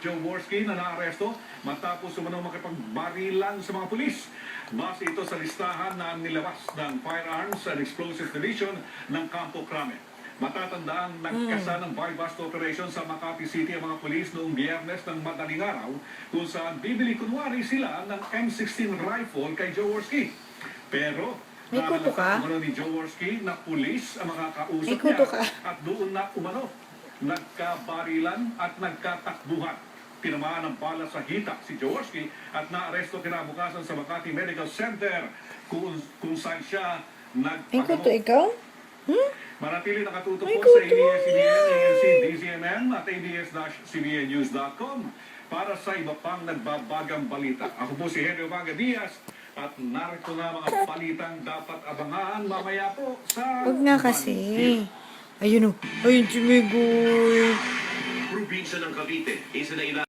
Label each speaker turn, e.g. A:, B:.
A: Jaworski na naaresto matapos umano makipagbarilan sa mga pulis. Base ito sa listahan na nilabas ng Firearms and Explosives Division ng Campo Crame. Matatandaan nagkasa ng buy-bust operation sa Makati City ang mga pulis noong biyernes ng madaling araw kung saan bibili kunwari sila ng M16 rifle kay Jaworski. Pero
B: May kuto ka?
A: umano ni Jaworski na pulis ang mga kausap niya
B: ka?
A: at doon na umano nagkabarilan at nagkatakbuhan. Tinamaan ng bala sa hita si Jaworski at naaresto kinabukasan sa Makati Medical Center kung, kung saan siya nagpagamot.
B: kuto ikaw? Hmm?
A: Manatili nakatuto
B: Ay,
A: po sa. ABS-CBN, ANC, DZMM at ABS-CBNnews.com para sa iba pang nagbabagang balita. Ako po si Henry Umaga Diaz at narito na mga balitang dapat abangan mamaya po sa...
B: Huwag nga kasi. Ayun o. Ayun si Migoy.
C: Probinsya ng Cavite, isa na ilan